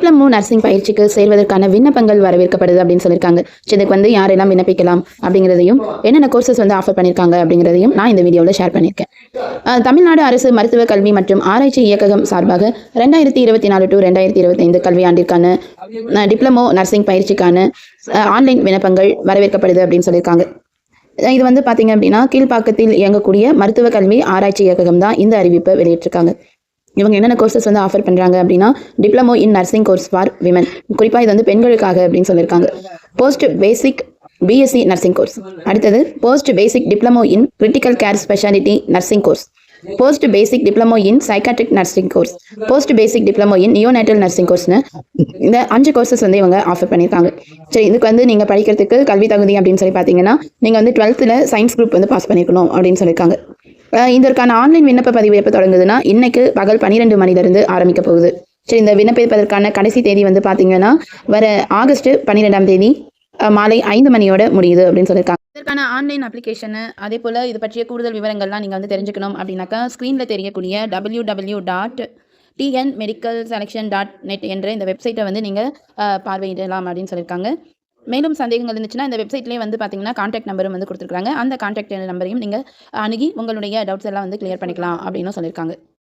Diploma nursing பயிற்சிக்கு சேர்வதற்கான விண்ணப்பங்கள் வரவேற்கப்படுது அப்படின்னு சொல்லியிருக்காங்க. ஸோ இதுக்கு வந்து யாரெல்லாம் விண்ணப்பிக்கலாம் அப்படிங்கிறதையும் என்னென்ன கோர்சஸ் வந்து ஆஃபர் பண்ணியிருக்காங்க அப்படிங்கிறதையும் நான் இந்த வீடியோவில் ஷேர் பண்ணியிருக்கேன். தமிழ்நாடு அரசு மருத்துவ கல்வி மற்றும் ஆராய்ச்சி இயக்ககம் சார்பாக ரெண்டாயிரத்தி இருபத்தி நாலு டு ரெண்டாயிரத்தி இருபத்தைந்து கல்வியாண்டிற்கான டிப்ளமோ நர்சிங் பயிற்சிக்கான ஆன்லைன் விண்ணப்பங்கள் வரவேற்கப்படுது அப்படின்னு சொல்லியிருக்காங்க. இது வந்து பார்த்தீங்க அப்படின்னா கீழ்ப்பாக்கத்தில் இயங்கக்கூடிய மருத்துவ கல்வி ஆராய்ச்சி இயக்ககம் தான் இந்த அறிவிப்பை வெளியிட்டிருக்காங்க. இவங்க என்னென்ன கோர்சஸ் வந்து ஆஃபர் பண்ணுறாங்க அப்படின்னா diploma in nursing course for women குறிப்பாக இது வந்து பெண்களுக்காக அப்படின்னு சொல்லியிருக்காங்க. Post basic BSc nursing course அடுத்தது post basic diploma in critical care speciality nursing course post basic diploma in psychiatric nursing course post basic diploma in neonatal nursing கோர்ஸ்னு இந்த அஞ்சு courses வந்து இவங்க ஆஃபர் பண்ணியிருக்காங்க. சரி இதுக்கு வந்து நீங்கள் படிக்கிறதுக்கு கல்வி தகுதி அப்படின்னு சொல்லி பார்த்தீங்கன்னா நீங்கள் வந்து டுவெல்த்தில் சயின்ஸ் குரூப் வந்து பாஸ் பண்ணிக்கணும் அப்படின்னு சொல்லியிருக்காங்க. இதற்கான ஆன்லைன் விண்ணப்ப பதிவு எப்போ தொடங்குதுன்னா இன்னைக்கு பகல் பன்னிரெண்டு மணிலேருந்து ஆரம்பிக்க போகுது. சரி இந்த விண்ணப்பிப்பதற்கான கடைசி தேதி வந்து பார்த்தீங்கன்னா வர ஆகஸ்ட் பன்னிரெண்டாம் தேதி மாலை ஐந்து மணியோட முடியுது அப்படின்னு சொல்லியிருக்காங்க இதற்கான ஆன்லைன் அப்ளிகேஷனு அதே போல் இது பற்றிய கூடுதல் விவரங்கள்லாம் நீங்கள் வந்து தெரிஞ்சுக்கணும் அப்படின்னாக்கா ஸ்க்ரீனில் தெரியக்கூடிய W W dot TN medical selection dot net என்ற இந்த வெப்சைட்டை வந்து நீங்கள் பார்வையிடலாம் அப்படின்னு சொல்லியிருக்காங்க மேலும் சந்தேகங்கள் இருந்துச்சுன்னா இந்த வெப்சைட்லேயே வந்து பார்த்தீங்கன்னா காண்டாக்ட் நம்பரும் வந்து கொடுத்துருக்காங்க அந்த காண்டாக்ட் நம்பரையும் நீங்கள் அணுகி உங்களுடைய டவுட்ஸ் எல்லாம் வந்து கிளியர் பண்ணிக்கலாம் அப்படின்னு சொல்லியிருக்காங்க.